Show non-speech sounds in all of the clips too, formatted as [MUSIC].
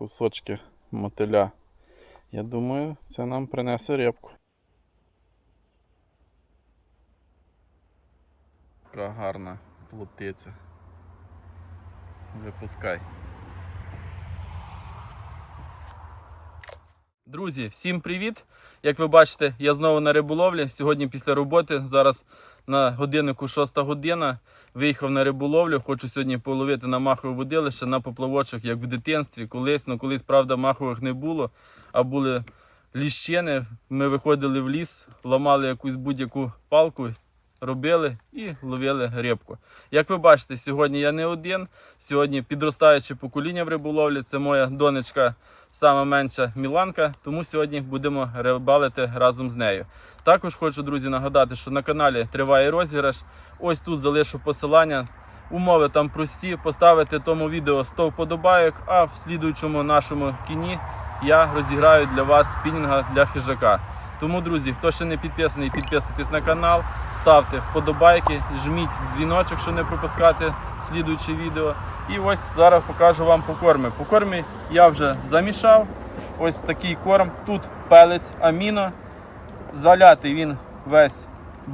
кусочки мотиля. Я думаю, це нам принесе репку. Така гарна плотиця. Випускай. Друзі, всім привіт! Як ви бачите, я знову на риболовлі. Сьогодні після роботи. Зараз на годиннику 6 година. Виїхав на риболовлю. Хочу сьогодні половити на махове водилище на поплавочок, як в дитинстві. Колись, ну колись, правда, махових не було, а були ліщини. Ми виходили в ліс, ламали якусь будь-яку палку, робили і ловили рибку. Як ви бачите, сьогодні я не один. Сьогодні підростаюче покоління в риболовлі. Це моя донечка, сама менша Міланка. Тому сьогодні будемо рибалити разом з нею. Також хочу, друзі, нагадати, що на каналі триває розіграш. Ось тут залишу посилання. Умови там прості. Поставити тому відео 100 вподобайок, а в слідуючому нашому кіні я розіграю для вас спінінга для хижака. Тому, друзі, хто ще не підписаний, підписуйтесь на канал, ставте вподобайки, жміть дзвіночок, щоб не пропускати слідуюче відео. І ось зараз покажу вам покорми. Покорми я вже замішав. Ось такий корм. Тут пелець аміно. Залятий він весь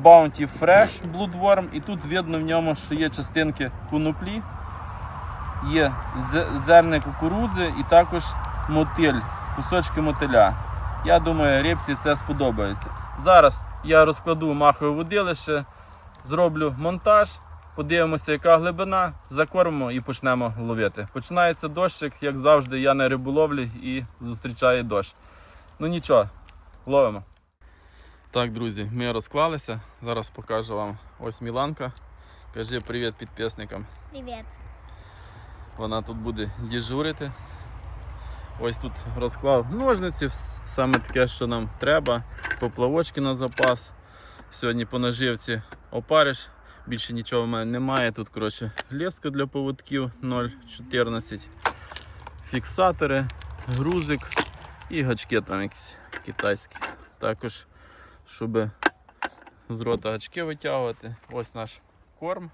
Bounty Fresh Bloodworm. І тут видно в ньому, що є частинки коноплі, є з- зерни кукурудзи і також мотиль, кусочки мотиля. Я думаю, рибці це сподобається. Зараз я розкладу махове водилище, зроблю монтаж, подивимося, яка глибина, закормимо і почнемо ловити. Починається дощик, як завжди, я на риболовлі і зустрічаю дощ. Ну нічого, ловимо. Так, друзі, ми розклалися. Зараз покажу вам ось Міланка. Кажи привіт підписникам. Привет. Вона тут буде діжурити. Ось тут розклав ножниці, саме таке, що нам треба. Поплавочки на запас. Сьогодні по наживці опариш. Більше нічого в мене немає. Тут коротше, леска для поводків 0,14, фіксатори, грузик і гачки там якісь китайські. Також, щоб з рота гачки витягувати. Ось наш корм.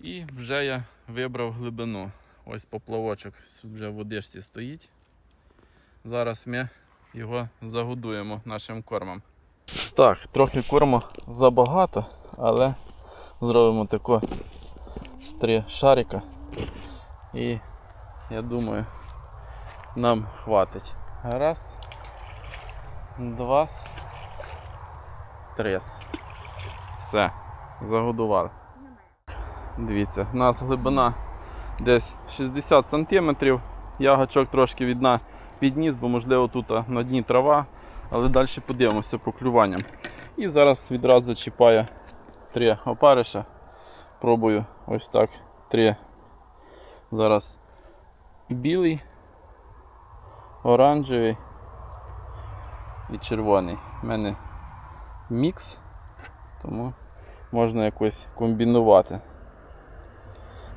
І вже я вибрав глибину. Ось поплавочок вже в водичці стоїть. Зараз ми його загодуємо нашим кормом. Так, трохи корму забагато, але зробимо тако з три шарика. І я думаю, нам хватить. Раз, два, три. Все, загодували. Дивіться, у нас глибина десь 60 см. Я гачок трошки від дна підніс, бо можливо тут на дні трава, але далі подивимося по клюванням. І зараз відразу чіпаю три опариша. Пробую ось так. Три. Зараз білий, оранжевий і червоний. У мене мікс, тому можна якось комбінувати.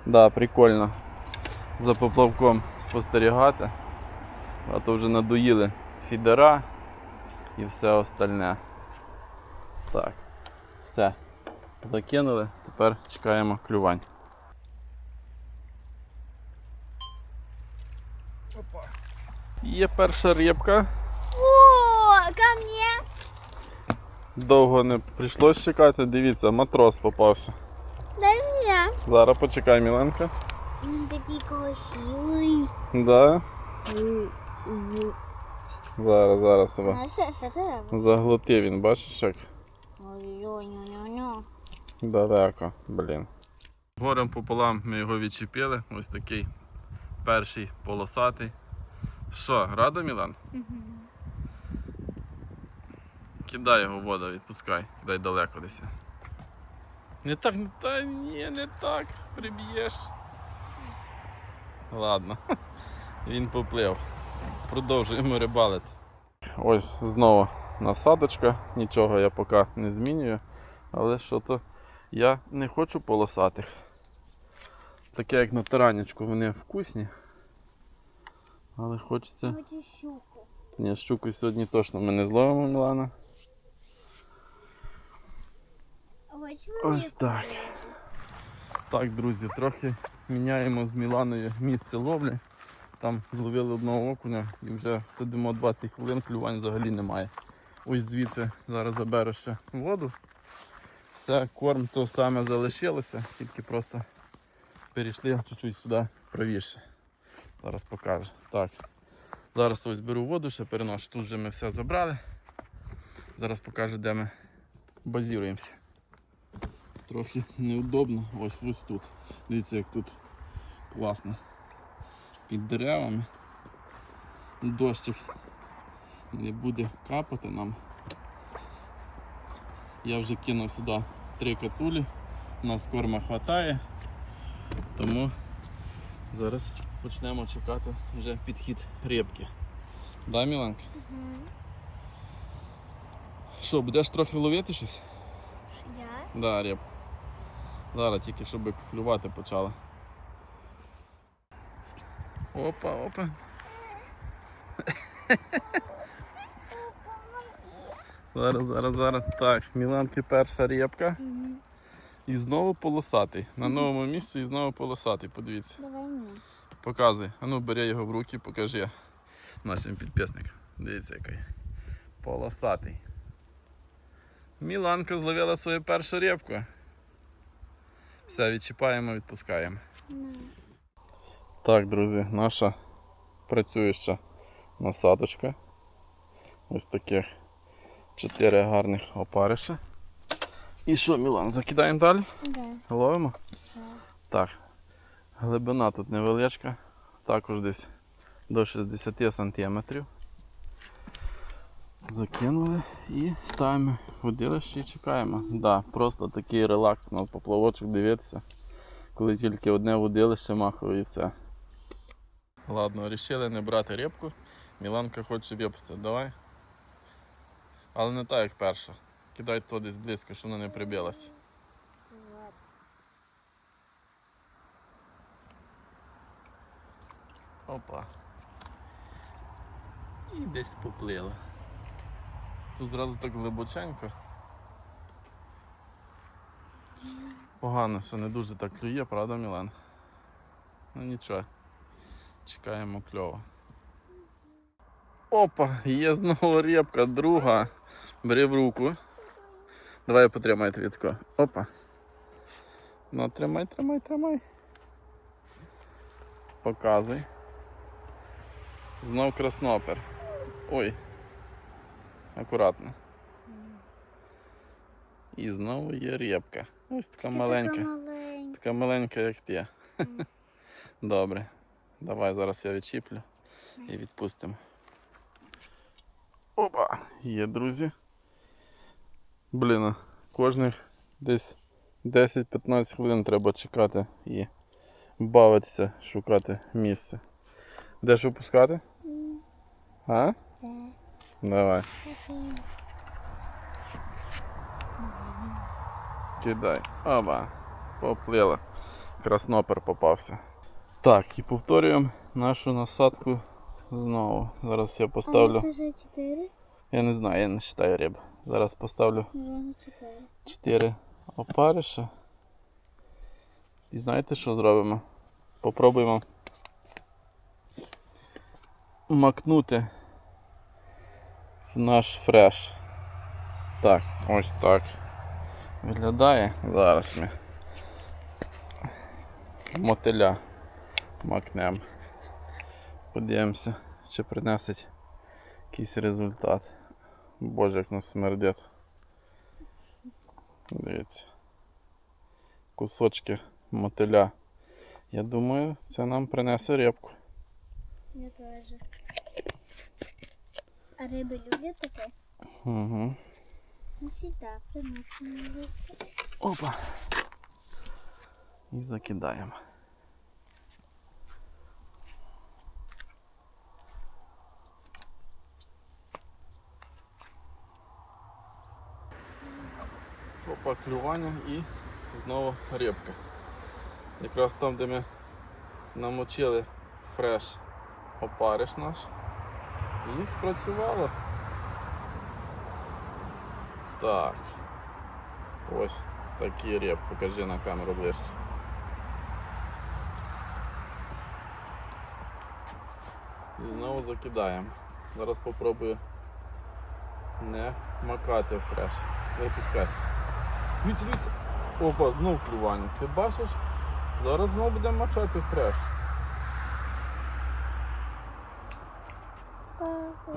Да, прикольно за поплавком спостерігати. А то вже надоїли фідера і все остальне. Так, все. Закинули, тепер чекаємо клювань. Опа. Є перша рибка. О, ко мне. Довго не прийшлось чекати. Дивіться, матрос попався. Зараз почекай, Міленка. Он такие красивый. Да. Зараз, зараз себе. Ну? Заглотив він, бачиш як? Ой-ой-ой-ой. Далеко, блін. Горем пополам ми його відчепили. Ось такий перший полосатий. Що, рада, Мілан? Кидай його воду, відпускай, кидай далеко десь. Не так, не та ні, не так. Приб'єш. Ладно. [LAUGHS] Він поплив. Продовжуємо рибалити. Ось знову насадочка. Нічого я поки не змінюю. Але що то я не хочу полосатих. Таке як на таранечку, вони вкусні. Але хочеться. Ні, щуку сьогодні точно ми не зловимо, Мілана. Хочу Ось так. Так, друзі, трохи міняємо з Міланою місце ловлі. Там зловили одного окуня і вже сидимо 20 хвилин, клювань взагалі немає. Ось звідси зараз забереш ще воду. Все, корм то саме залишилося, тільки просто перейшли чуть-чуть сюди правіше. Зараз покажу. Так. Зараз ось беру воду, ще переношу. Тут вже ми все забрали. Зараз покажу, де ми базіруємося. Трохи неудобно. Ось ось тут. Дивіться, як тут класно. Під деревами. Дощик не буде капати нам. Я вже кинув сюди три катулі, у нас корма вистачає, тому зараз почнемо чекати вже підхід рибки. Да, Міланка? Що, будеш трохи ловити щось? Я? Да, риб. Зараз тільки щоб клювати почала. Опа, опа. [LAUGHS] Зараз, зараз, зараз. Так, Міланки перша рибка. І знову полосатий. На новому місці і знову полосатий, подивіться. Давай ні. Показуй. А ну бери його в руки, покажи нашим підписникам. Дивіться який. Полосатий. Міланка зловила свою першу рибку. Все, відчіпаємо, відпускаємо. Так, друзі, наша працююча насадочка. Ось таких чотири гарних опариша. І що, Мілан, закидаємо далі? Да. Ловимо? Да. Так. Глибина тут невеличка, також десь до 60 сантиметрів. Закинули і ставимо водилище і чекаємо. Да, просто такий релакс на поплавочок дивитися, коли тільки одне водилище махове і все. Ладно, вирішили не брати рибку. Міланка хоче випити, давай. Але не так, як перша. Кидай то десь близько, щоб вона не прибилась. Опа. І десь поплила. Тут зразу так глибоченько. Погано, що не дуже так клює, правда, Мілан? Ну нічого. Чекаємо кльово. Опа, є знову рибка, друга. Бери в руку. Давай я потримаю. Опа. Ну, тримай, тримай, тримай. Показуй. Знов краснопер. Ой. Акуратно. І знову є репка. Ось така маленька. Така маленька. Така маленька, як ти. Добре. Давай зараз я відчіплю і відпустимо. Опа! Є, друзі. Блін, кожних десь 10-15 хвилин треба чекати і бавитися, шукати місце. Де ж випускати? А? Да. Давай, кидай. Оба. Поплила. Краснопер попався. Так, і повторюємо нашу насадку знову. Зараз я поставлю. нас уже чотири? Я не знаю, я не вважаю риб. Зараз поставлю Вже не чотири. 4 опариша. І знаєте, що зробимо? Попробуємо макнути наш фреш. Так, ось так. Виглядає. Зараз ми мотиля макнемо. Подивимося, чи принесить якийсь результат. Боже, як нас смердить. Дивіться. Кусочки мотиля. Я думаю, це нам принесе рибку. Я теж. А риби люблять таке? Угу. Не завжди приносимо. Опа. І закидаємо. Опа, клювання і знову рибка. Якраз там, де ми намочили фреш опариш наш. І спрацювало. Так. Ось такий реп, покажи на камеру ближче. І знову закидаємо. Зараз попробую не макати фреш. Випускай. Віць, віць. Опа, знов клювання. Ти бачиш? Зараз знову будемо мачати фреш.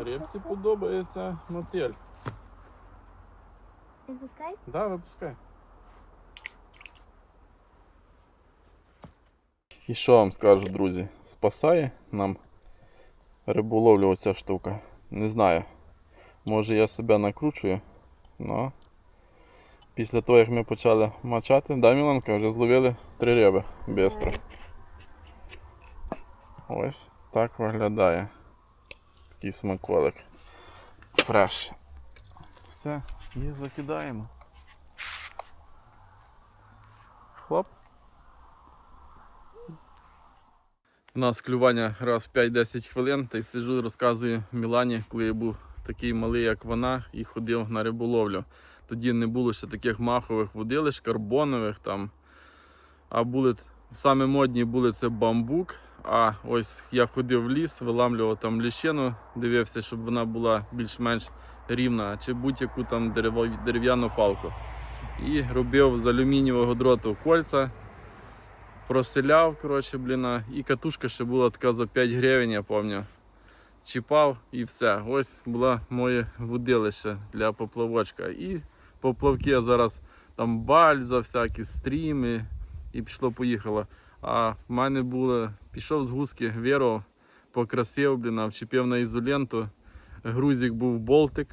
Рибці подобається мотель. Відпускай. Да, випускай. І що вам скажу, друзі? Спасає нам риболовлю оця штука. Не знаю. Може я себе накручую, но після того як ми почали мачати, да, Міланка, вже зловили три риби бистро. Ось так виглядає. Такий смаколик. Фреш. Все, і закидаємо. Хлоп. У нас клювання раз в 5-10 хвилин, та й сиджу, розказую Мілані, коли я був такий малий, як вона, і ходив на риболовлю. Тоді не було ще таких махових водилищ, карбонових там. А були саме модні були це бамбук. А ось я ходив в ліс, виламлював там ліщину, дивився, щоб вона була більш-менш рівна, чи будь-яку там дерев'яну палку. І робив з алюмінієвого дроту кольця, проселяв, коротше, блін, і катушка ще була така за 5 гривень, я пам'ятаю. Чіпав і все. Ось була моє водилище для поплавочка. І поплавки зараз там бальза, всякі стріми, і пішло-поїхало. А в мене було, пішов з гуски, віров, покрасив, блін, вчепив на ізоленту. Грузик був болтик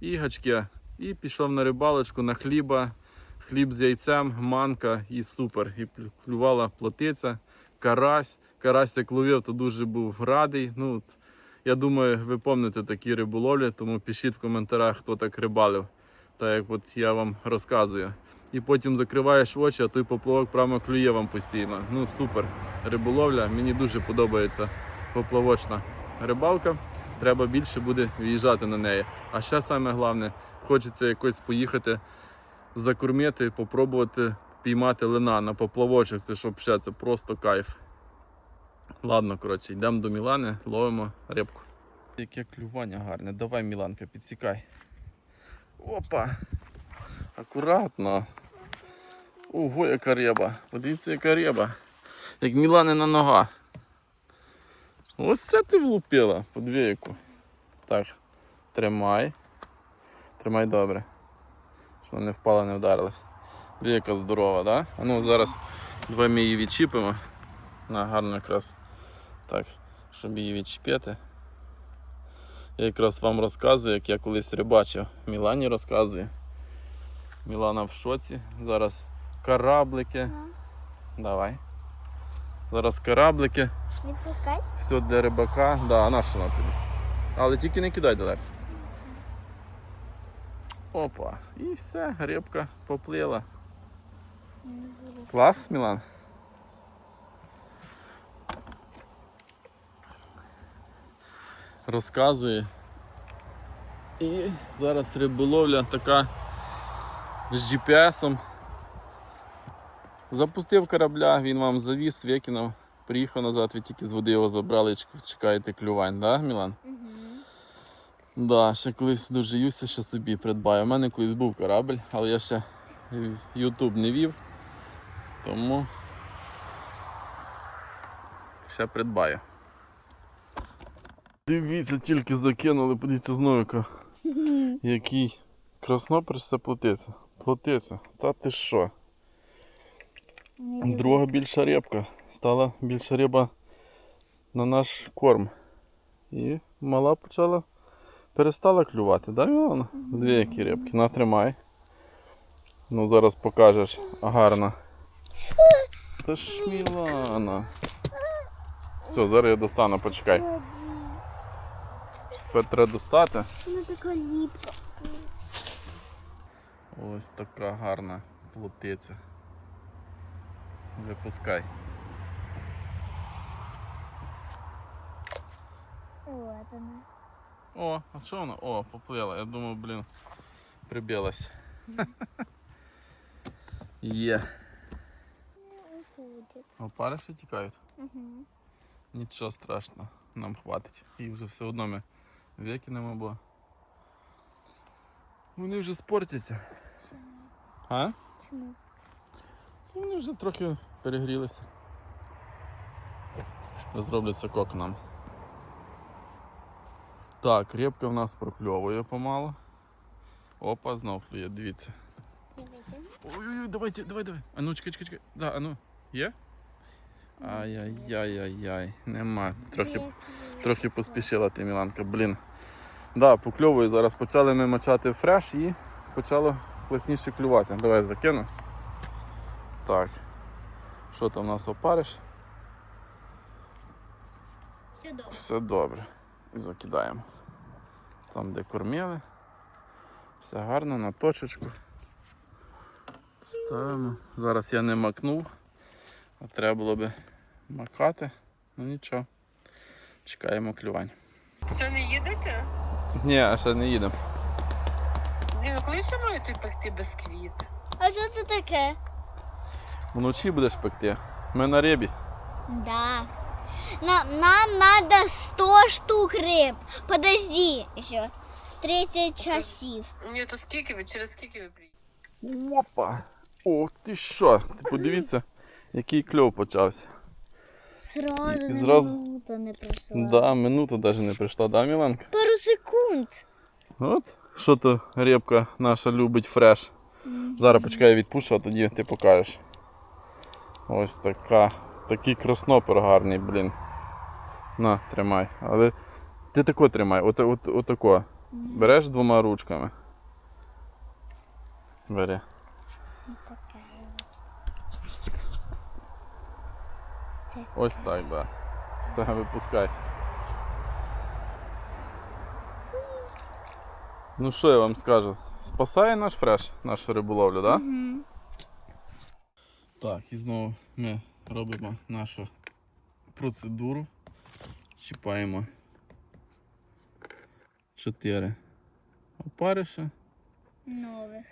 і гачки. І пішов на рибалочку, на хліба, хліб з яйцем, манка і супер. І клювала плотиця, карась. Карась як ловив, то дуже був радий. Ну, я думаю, ви пам'ятаєте такі риболовлі, тому пишіть в коментарях, хто так рибалив, так як от я вам розказую. І потім закриваєш очі, а той поплавок прямо клює вам постійно. Ну супер риболовля. Мені дуже подобається поплавочна рибалка. Треба більше буде виїжджати на неї. А ще саме головне, хочеться якось поїхати закормити, попробувати піймати лина на поплавочок. Це щоб ще це просто кайф. Ладно, коротше, йдемо до Мілани, ловимо рибку. Яке клювання гарне. Давай, Міланка, підсікай. Опа! Акуратно. Ого, яка риба. Подивіться, яка риба. Як Міланина нога. Ось це ти влупила, подвійку. Так, тримай. Тримай добре. Щоб вона не впала, не вдарилась. Дві яка здорова, да? А ну зараз давай ми її відчіпимо. На гарно якраз так, щоб її відчіпити. Я якраз вам розказую, як я колись рибачив. Мілані розказує. Мілана в шоці. Зараз кораблики. Давай. Зараз кораблики. Відпускай. Все для рибака. Да, на що на тобі. Але тільки не кидай далеко. Опа. І все, рибка поплила. Клас, Мілан? Розказує. І зараз риболовля така з GPS-ом. Запустив корабля, він вам завіз, викинув, приїхав назад, ви тільки з води його забрали, чек- чекаєте клювань, да, Мілан? Угу. Да, ще колись дожиюся, ще собі придбаю. У мене колись був корабль, але я ще YouTube не вів, тому ще придбаю. Дивіться, тільки закинули, подивіться знову. [LAUGHS] Який краснопрista плотиця. Плотиця. Та ти що? Друга більша рибка. Стала більша риба на наш корм. І мала почала перестала клювати, да, Мілана? Дві які рибки. На, тримай. Ну зараз покажеш гарно. Та ж Мілана. Все, зараз я достану, почекай. Тепер треба достати. Вона така ліпка. Ось така гарна плотиця. Випускай. От вона. О, а що вона? О, поплила. Я думав, блін, прибилась. [LAUGHS] Є. Уходить. Опари ще тікають. Угу. Нічого страшного. нам хватить. І вже все одно ми викинемо, бо вони вже спортяться. А? Чому? Вони вже трохи перегрілися. Зроблять сокок нам. Так, репка в нас прокльовує помало. Опа, знов клює, дивіться. Дивіться. Ой-ой-ой, давайте, давай, давай. А ну, чекай, чекай, чекай. Да, а ну, є? Ай-яй-яй-яй-яй, нема. Трохи, трохи поспішила ти, Міланка, блін. Да, покльовує зараз. Почали ми мочати фреш і почало класніше клювати. Давай закину. Так. Що там у нас опариш? Все добре. Все добре. І закидаємо. Там, де кормили. Все гарно на точечку. Ставимо. Зараз я не макнув, а треба було би макати. Ну нічого. Чекаємо клювань. Що не їдете? Ні, а ще не їдемо. Ще маю той пекти бісквіт? А що це таке? Вночі будеш пекти. Ми на рибі. Да. Нам, нам надо 100 штук риб. Подожди еще. 30 часів. Ні, то скільки ви, через скільки ви приїдете? Опа! О, ти що? Ти подивіться, який кльов почався. Сразу І не зразу- минута не пройшла. Да, минута навіть не прийшла, да, Міланка? Пару секунд. От, що то рибка наша любить фреш. Зараз почекай, я відпущу, а тоді ти покажеш. Ось така. Такий краснопер гарний, блін. На, тримай. Але ти тако тримай, от, от, отако. Береш двома ручками. Бери. Ось так, да. Все, випускай. Ну що я вам скажу? Спасає наш фреш, нашу риболовлю, так? Да? Мгм. Так, і знову ми робимо нашу процедуру. Чіпаємо 4 опариша. Нових.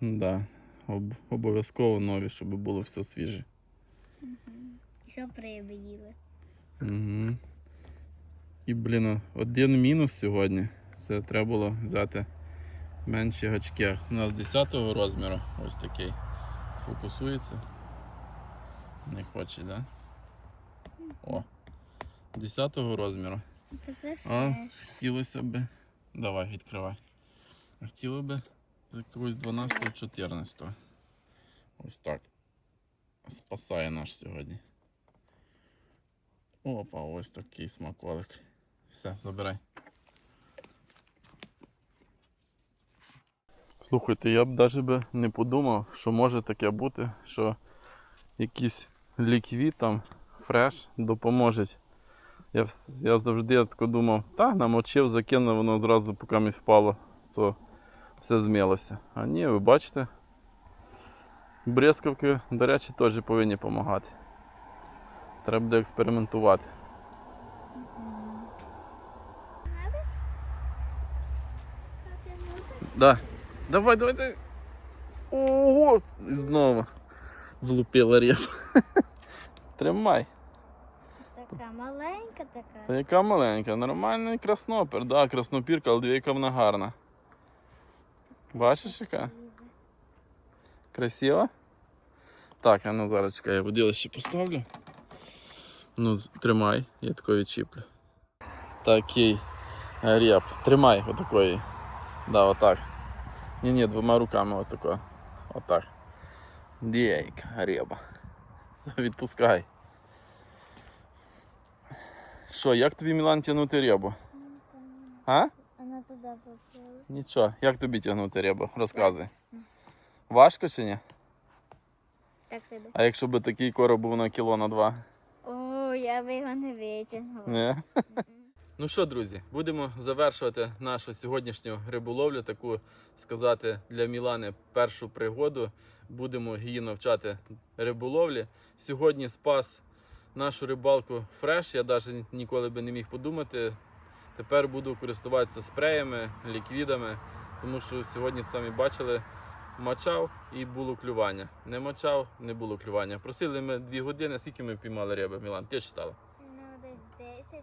Да, об, обов'язково нові, щоб було все свіже. І щоб риби їли. Угу. І, блін, один мінус сьогодні. Це треба було взяти менші гачки. У нас 10 розміру ось такий. Сфокусується. Не хоче, так? Да? О. 10 розміру. А хотілося б. Давай, відкривай. А хотіло б якогось 12-14. Ось так. Спасає наш сьогодні. Опа, ось такий смаколик. Все, забирай. Слухайте, я б навіть не подумав, що може таке бути, що якийсь ліквід там, фреш допоможуть. Я, я завжди тако думав, та намочив, закинув, воно зразу поки мені впало, то все змілося. А ні, ви бачите, брезкавки, до речі, теж повинні допомагати. Треба буде експериментувати. Да. Давай, давай, давай. Ого! І Знову влупила реп. [LAUGHS] Тримай. Така маленька така. Та яка маленька, нормальний краснопер, да, краснопірка, але дві, яка вона гарна. Бачиш яка? Красива? Так, а ну зараз чекай, я водилище поставлю. Ну, тримай, я тако відчіплю. Такий реп. Тримай отакої. Да, отак. Ні, ні, двома руками отако. Отак. Дейка, реба. Відпускай. Що, як тобі Мілан тягнути ребу? А? Вона туди поплила. Нічого, як тобі тягнути ребу? Розказуй. Важко чи ні? Так собі. А якщо би такий короб був на кіло на два? О, я би його не витягнула. Ні. Ну що, друзі, будемо завершувати нашу сьогоднішню риболовлю, таку сказати для Мілани першу пригоду. Будемо її навчати риболовлі. Сьогодні спас нашу рибалку фреш. Я навіть ніколи би не міг подумати. Тепер буду користуватися спреями, ліквідами, тому що сьогодні самі бачили, мочав і було клювання. Не мочав, не було клювання. Просили ми дві години, скільки ми піймали риби, Мілан, ти читала?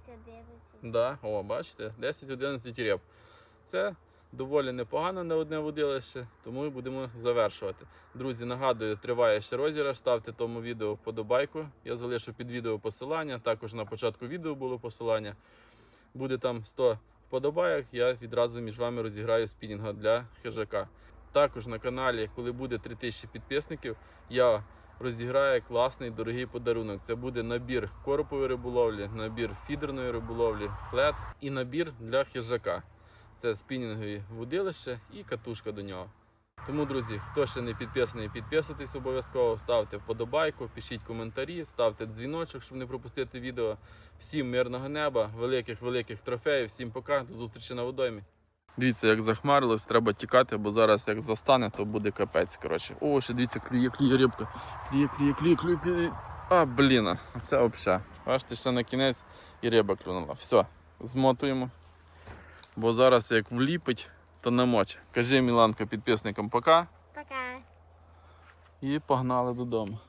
Десь 10 10-11. Да, о, бачите, 10-11 риб. Це доволі непогано на одне водилище, тому і будемо завершувати. Друзі, нагадую, триває ще розіграш. Ставте тому відео вподобайку. Я залишу під відео посилання. Також на початку відео було посилання. Буде там 100 вподобайок. Я відразу між вами розіграю спінінга для хижака. Також на каналі, коли буде 3000 підписників, я розіграє класний дорогий подарунок. Це буде набір коропової риболовлі, набір фідерної риболовлі, флет і набір для хижака. Це спінінгові вудилище і катушка до нього. Тому, друзі, хто ще не підписаний, підписуйтесь обов'язково, ставте вподобайку, пишіть коментарі, ставте дзвіночок, щоб не пропустити відео. Всім мирного неба, великих великих трофеїв. Всім пока, до зустрічі на водоймі. Дивіться, як захмарилось, треба тікати, бо зараз як застане, то буде капець. Коротше. О, ще дивіться, клює, клює рибка. Клює, клює, клює, клює, клює. А, блін, це взагалі. Бачите, ще на кінець і риба клюнула. Все, змотуємо. Бо зараз як вліпить, то намоче. Кажи, Міланка, підписникам пока Пока. і погнали додому.